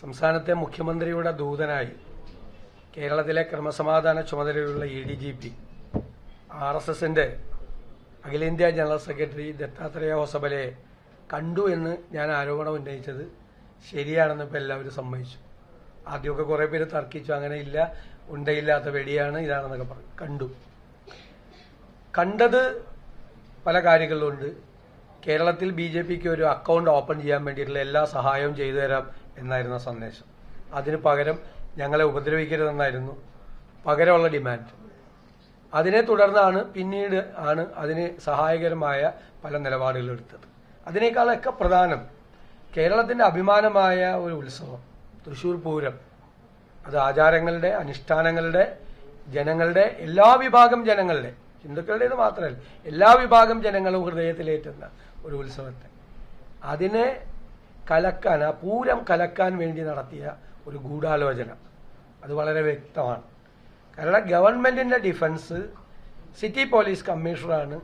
സംസ്ഥാനത്തെ മുഖ്യമന്ത്രിയുടെ ദൂതനായി കേരളത്തിലെ ക്രമസമാധാന ചുമതലയുള്ള A D G P R S എസിന്റെ അഖിലേന്ത്യാ ജനറൽ സെക്രട്ടറി ദത്താത്രേയ ഹോസബലയെ കണ്ടു എന്ന് ഞാൻ ആരോപണം ഉന്നയിച്ചത് ശരിയാണെന്ന് ഇപ്പോൾ എല്ലാവരും സമ്മതിച്ചു. ആദ്യമൊക്കെ കുറേ പേര് തർക്കിച്ചു അങ്ങനെ ഇല്ല ഉണ്ടയില്ലാത്ത വെടിയാണ് ഇതാണെന്നൊക്കെ പറഞ്ഞു. കണ്ടു. കണ്ടത് പല കാര്യങ്ങളിലുണ്ട്. കേരളത്തിൽ ബി ജെ പിക്ക് ഒരു അക്കൗണ്ട് ഓപ്പൺ ചെയ്യാൻ വേണ്ടിയിട്ടുള്ള എല്ലാ സഹായവും ചെയ്തു തരാം. എന്നായിരുന്ന സന്ദേശം. അതിന് പകരം ഞങ്ങളെ ഉപദ്രവിക്കരുതെന്നായിരുന്നു പകരമുള്ള ഡിമാൻഡ്. അതിനെ തുടർന്നാണ് പിന്നീട് ആണ് അതിന് സഹായകരമായ പല നിലപാടുകൾ എടുത്തത്. അതിനേക്കാളൊക്കെ പ്രധാനം കേരളത്തിന്റെ അഭിമാനമായ ഒരു ഉത്സവം തൃശൂർ പൂരം. അത് ആചാരങ്ങളുടെ അനുഷ്ഠാനങ്ങളുടെ ജനങ്ങളുടെ എല്ലാ വിഭാഗം ജനങ്ങളുടെ ഹിന്ദുക്കളുടേത് മാത്രമല്ല എല്ലാ വിഭാഗം ജനങ്ങളും ഹൃദയത്തിലേറ്റുന്ന ഒരു ഉത്സവത്തെ. അതിനെ കലക്കാൻ ആ പൂരം കലക്കാൻ വേണ്ടി നടത്തിയ ഒരു ഗൂഢാലോചന. അത് വളരെ വ്യക്തമാണ്. കാരണം ഗവൺമെന്റിന്റെ ഡിഫൻസ് സിറ്റി പോലീസ് കമ്മീഷണറാണ്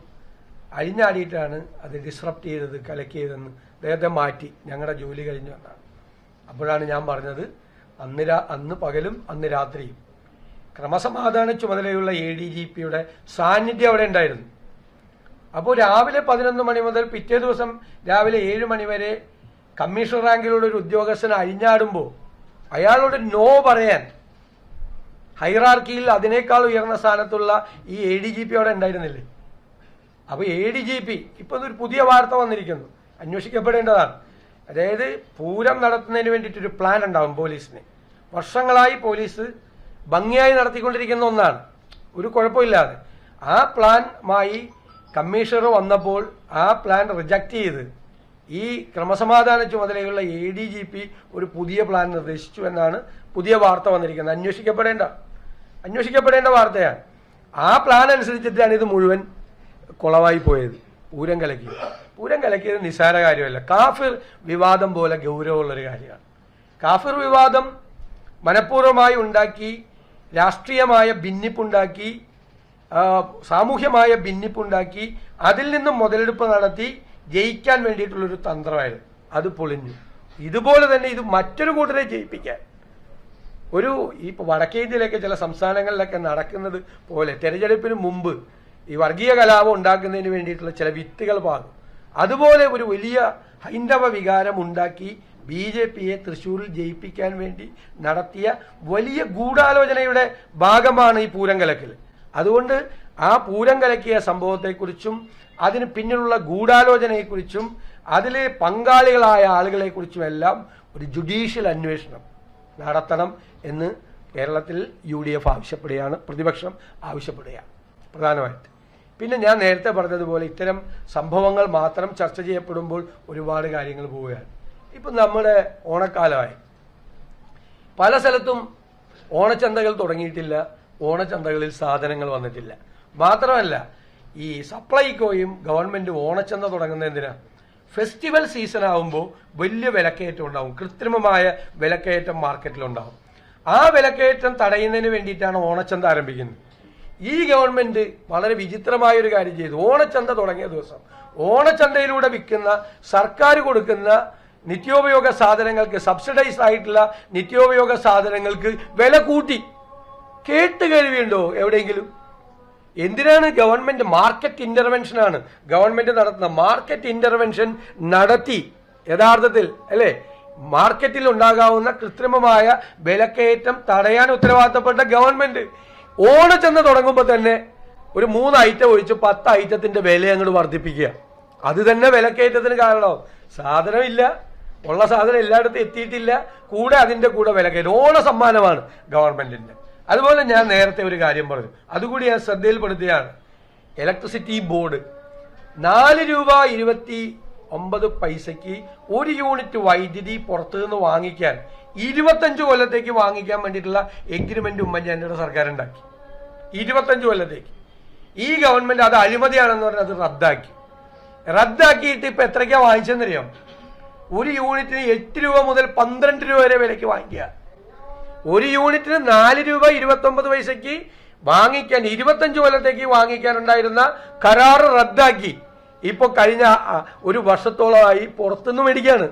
അഴിഞ്ഞാടിയിട്ടാണ് അത് ഡിസ്റപ്റ്റ് ചെയ്തത് കലക്കിയതെന്ന് അദ്ദേഹത്തെ മാറ്റി. ഞങ്ങളുടെ ജോലി കഴിഞ്ഞു എന്നാണ്. അപ്പോഴാണ് ഞാൻ പറഞ്ഞത് അന്ന് അന്ന് പകലും അന്ന് രാത്രിയും. ക്രമസമാധാന ചുമതലയുള്ള എ ഡി ജി പിയുടെ സാന്നിധ്യം അവിടെ ഉണ്ടായിരുന്നു. അപ്പോൾ രാവിലെ പതിനൊന്ന് മണി മുതൽ പിറ്റേ ദിവസം രാവിലെ ഏഴ് മണി വരെ കമ്മീഷണർ റാങ്കിലുള്ള ഒരു ഉദ്യോഗസ്ഥൻ അഴിഞ്ഞാടുമ്പോൾ അയാളോട് നോ പറയാൻ ഹൈറാർക്കിയിൽ അതിനേക്കാൾ ഉയർന്ന സ്ഥാനത്തുള്ള ഈ എ ഡി ജി പി അവിടെ ഉണ്ടായിരുന്നില്ലേ? അപ്പൊ എ ഡി ജി പി ഇപ്പൊ ഒരു പുതിയ വാർത്ത വന്നിരിക്കുന്നു. അന്വേഷിക്കപ്പെടേണ്ടതാണ്. അതായത് പൂരം നടത്തുന്നതിന് വേണ്ടിയിട്ടൊരു പ്ലാൻ ഉണ്ടാവും പോലീസിന്. വർഷങ്ങളായി പോലീസ് ഭംഗിയായി നടത്തിക്കൊണ്ടിരിക്കുന്ന ഒന്നാണ്. ഒരു കുഴപ്പമില്ലാതെ. ആ പ്ലാനുമായി കമ്മീഷണർ വന്നപ്പോൾ ആ പ്ലാൻ റിജക്റ്റ് ചെയ്ത് ഈ ക്രമസമാധാന ചുമതലയുള്ള എ ഡി ജി പി ഒരു പുതിയ പ്ലാൻ നിർദ്ദേശിച്ചു എന്നാണ് പുതിയ വാർത്ത വന്നിരിക്കുന്നത്. അന്വേഷിക്കപ്പെടേണ്ട. അന്വേഷിക്കപ്പെടേണ്ട വാർത്തയാണ്. ആ പ്ലാൻ അനുസരിച്ചിട്ടാണ് ഇത് മുഴുവൻ കുളവായി പോയത്. പൂരം കലക്കി പൂരം കലക്കിയത് നിസ്സാര കാര്യമല്ല. കാഫിർ വിവാദം പോലെ ഗൗരവമുള്ളൊരു കാര്യമാണ്. കാഫിർ വിവാദം മനഃപൂർവമായി ഉണ്ടാക്കി രാഷ്ട്രീയമായ ഭിന്നിപ്പുണ്ടാക്കി സാമൂഹ്യമായ ഭിന്നിപ്പുണ്ടാക്കി അതിൽ നിന്നും മുതലെടുപ്പ് നടത്തി ജയിക്കാൻ വേണ്ടിയിട്ടുള്ളൊരു തന്ത്രമായിരുന്നു. അത് പൊളിഞ്ഞു. ഇതുപോലെ തന്നെ ഇത് മറ്റൊരു കൂട്ടരെ ജയിപ്പിക്കാൻ. ഒരു ഈ വടക്കേ ഇന്ത്യയിലൊക്കെ ചില സംസ്ഥാനങ്ങളിലൊക്കെ നടക്കുന്നത് പോലെ തെരഞ്ഞെടുപ്പിന് മുമ്പ് ഈ വർഗീയ കലാപം ഉണ്ടാക്കുന്നതിന് വേണ്ടിയിട്ടുള്ള ചില വിത്തുകൾ പാകും. അതുപോലെ ഒരു വലിയ ഹൈന്ദവ വികാരം ഉണ്ടാക്കി ബി ജെ പിയെ തൃശ്ശൂരിൽ ജയിപ്പിക്കാൻ വേണ്ടി നടത്തിയ വലിയ ഗൂഢാലോചനയുടെ ഭാഗമാണ് ഈ പൂരം കലക്കൽ അതുകൊണ്ട് ആ പൂരം കലക്കിയ സംഭവത്തെക്കുറിച്ചും അതിന് പിന്നിലുള്ള ഗൂഢാലോചനയെക്കുറിച്ചും അതിലെ പങ്കാളികളായ ആളുകളെക്കുറിച്ചും എല്ലാം ഒരു ജുഡീഷ്യൽ അന്വേഷണം നടത്തണം എന്ന് കേരളത്തിൽ യു ഡി എഫ് ആവശ്യപ്പെടുകയാണ് പ്രതിപക്ഷം ആവശ്യപ്പെടുകയാണ് പ്രധാനമായിട്ട്. പിന്നെ ഞാൻ നേരത്തെ പറഞ്ഞതുപോലെ ഇത്തരം സംഭവങ്ങൾ മാത്രം ചർച്ച ചെയ്യപ്പെടുമ്പോൾ ഒരുപാട് കാര്യങ്ങൾ പോവുകയാണ്. ഇപ്പം നമ്മുടെ ഓണക്കാലമായി. പല സ്ഥലത്തും ഓണച്ചന്തകൾ തുടങ്ങിയിട്ടില്ല ഓണച്ചന്തകളിൽ സാധനങ്ങൾ വന്നിട്ടില്ല. മാത്രമല്ല ഈ സപ്ലൈകോയും ഗവൺമെന്റ് ഓണച്ചന്ത തുടങ്ങുന്ന എന്തിനാ? ഫെസ്റ്റിവൽ സീസൺ ആവുമ്പോൾ വലിയ വിലക്കയറ്റം ഉണ്ടാവും. കൃത്രിമമായ വിലക്കയറ്റം മാർക്കറ്റിലുണ്ടാവും. ആ വിലക്കയറ്റം തടയുന്നതിന് വേണ്ടിയിട്ടാണ് ഓണച്ചന്ത ആരംഭിക്കുന്നത്. ഈ ഗവൺമെന്റ് വളരെ വിചിത്രമായ ഒരു കാര്യം ചെയ്തു. ഓണച്ചന്ത തുടങ്ങിയ ദിവസം ഓണച്ചന്തയിലൂടെ വിൽക്കുന്ന സർക്കാർ കൊടുക്കുന്ന നിത്യോപയോഗ സാധനങ്ങൾക്ക് സബ്സിഡൈസ് ആയിട്ടുള്ള നിത്യോപയോഗ സാധനങ്ങൾക്ക് വില കൂട്ടി. കേട്ട് കഴിവുണ്ടോ എവിടെയെങ്കിലും? എന്തിനാണ് ഗവൺമെന്റ് മാർക്കറ്റ് ഇന്റർവെൻഷൻ ആണ്? ഗവൺമെന്റ് നടത്തുന്ന മാർക്കറ്റ് ഇന്റർവെൻഷൻ നടത്തി. യഥാർത്ഥത്തിൽ അല്ലേ? മാർക്കറ്റിൽ ഉണ്ടാകാവുന്ന കൃത്രിമമായ വിലക്കയറ്റം തടയാൻ ഉത്തരവാദിത്തപ്പെട്ട ഗവൺമെന്റ്. ഓണച്ചന്ത തുടങ്ങുമ്പോൾ തന്നെ ഒരു മൂന്ന് ഐറ്റം ഒഴിച്ച് പത്ത് ഐറ്റത്തിന്റെ വില അങ്ങോട്ട് വർദ്ധിപ്പിക്കുക. അത് തന്നെ വിലക്കയറ്റത്തിന് കാരണമാവും. സാധനമില്ല. ഉള്ള സാധനം എല്ലായിടത്തും എത്തിയിട്ടില്ല. കൂടെ അതിന്റെ കൂടെ വിലക്കയറ്റം. ഓണ സമ്മാനമാണ് ഗവൺമെന്റിന്റെ. അതുപോലെ ഞാൻ നേരത്തെ ഒരു കാര്യം പറഞ്ഞു. അതുകൂടി ഞാൻ ശ്രദ്ധയിൽപ്പെടുത്തുകയാണ്. ഇലക്ട്രിസിറ്റി ബോർഡ് നാല് രൂപ ഇരുപത്തി ഒമ്പത് പൈസയ്ക്ക് ഒരു യൂണിറ്റ് വൈദ്യുതി പുറത്തു നിന്ന് വാങ്ങിക്കാൻ ഇരുപത്തഞ്ച് കൊല്ലത്തേക്ക് വാങ്ങിക്കാൻ വേണ്ടിയിട്ടുള്ള എഗ്രിമെന്റ് ഉമ്മൻചാണ്ടിയുടെ സർക്കാർ ഉണ്ടാക്കി ഇരുപത്തഞ്ച് കൊല്ലത്തേക്ക്. ഈ ഗവൺമെന്റ് അത് അഴിമതിയാണെന്ന് പറഞ്ഞ് അത് റദ്ദാക്കി. റദ്ദാക്കിയിട്ട് ഇപ്പൊ എത്രയ്ക്കാ വാങ്ങിച്ചെന്നറിയാം ഒരു യൂണിറ്റിന് എട്ട് രൂപ മുതൽ പന്ത്രണ്ട് രൂപ വരെ വിലയ്ക്ക് വാങ്ങിക്കുക. ഒരു യൂണിറ്റിന് നാല് രൂപ ഇരുപത്തി ഒമ്പത് പൈസയ്ക്ക് വാങ്ങിക്കാൻ ഇരുപത്തഞ്ച് കൊല്ലത്തേക്ക് വാങ്ങിക്കാനുണ്ടായിരുന്ന കരാറ് റദ്ദാക്കി. ഇപ്പൊ കഴിഞ്ഞ ഒരു വർഷത്തോളമായി പുറത്തുനിന്ന് മേടിക്കുകയാണ്.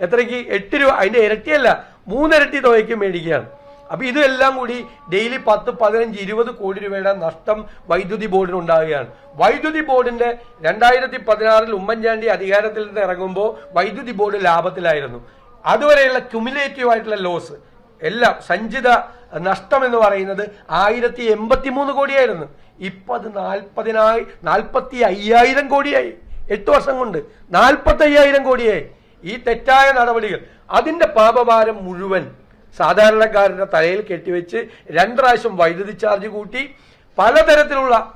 എത്രയ്ക്ക്? എട്ട് രൂപ. അതിന്റെ ഇരട്ടിയല്ല മൂന്നിരട്ടി തുകയ്ക്ക് മേടിക്കുകയാണ്. അപ്പൊ ഇതെല്ലാം കൂടി ഡെയിലി പത്ത് പതിനഞ്ച് ഇരുപത് കോടി രൂപയുടെ നഷ്ടം വൈദ്യുതി ബോർഡിന് ഉണ്ടാവുകയാണ് വൈദ്യുതി ബോർഡിന്റെ രണ്ടായിരത്തി പതിനാറിൽ ഉമ്മൻചാണ്ടി അധികാരത്തിൽ നിന്ന് ഇറങ്ങുമ്പോൾ വൈദ്യുതി ബോർഡ് ലാഭത്തിലായിരുന്നു. അതുവരെയുള്ള ക്യുമുലേറ്റീവ് ആയിട്ടുള്ള ലോസ് എല്ലാം സഞ്ചിത നഷ്ടം എന്ന് പറയുന്നത് ആയിരത്തി എൺപത്തി മൂന്ന് കോടിയായിരുന്നു. ഇപ്പൊ അത് നാൽപ്പതിനായി നാൽപ്പത്തി അയ്യായിരം കോടിയായി. എട്ട് വർഷം കൊണ്ട് നാൽപ്പത്തി അയ്യായിരം കോടിയായി. ഈ തെറ്റായ നടപടികൾ അതിന്റെ പാപഭാരം മുഴുവൻ സാധാരണക്കാരന്റെ തലയിൽ കെട്ടിവെച്ച് രണ്ട് പ്രാവശ്യം വൈദ്യുതി ചാർജ് കൂട്ടി പലതരത്തിലുള്ള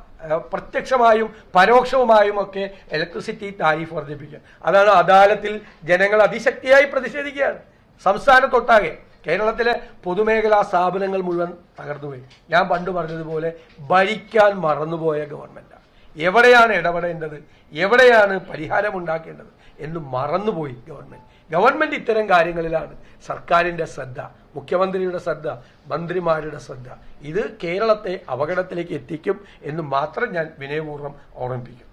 പ്രത്യക്ഷമായും പരോക്ഷവുമായും ഒക്കെ ഇലക്ട്രിസിറ്റി താരിഫ് വർദ്ധിപ്പിക്കുക. അതാണ് അദാലത്തിൽ ജനങ്ങൾ അതിശക്തിയായി പ്രതിഷേധിക്കുകയാണ്. സംസ്ഥാനത്തൊട്ടാകെ കേരളത്തിലെ പൊതുമേഖലാ സ്ഥാപനങ്ങൾ മുഴുവൻ തകർന്നുപോയി ഞാൻ പണ്ട് പറഞ്ഞതുപോലെ ഭരിക്കാൻ മറന്നുപോയ ഗവൺമെന്റ്. എവിടെയാണ് ഇടപെടേണ്ടത്? എവിടെയാണ് പരിഹാരം ഉണ്ടാക്കേണ്ടത് എന്ന് മറന്നുപോയി ഗവൺമെന്റ്. ഗവൺമെന്റ് ഇത്തരം കാര്യങ്ങളിലാണ് സർക്കാരിന്റെ ശ്രദ്ധ മുഖ്യമന്ത്രിയുടെ ശ്രദ്ധ മന്ത്രിമാരുടെ ശ്രദ്ധ. ഇത് കേരളത്തെ അപകടത്തിലേക്ക് എത്തിക്കും എന്ന് മാത്രം ഞാൻ വിനയപൂർവം ഓർമ്മിപ്പിക്കും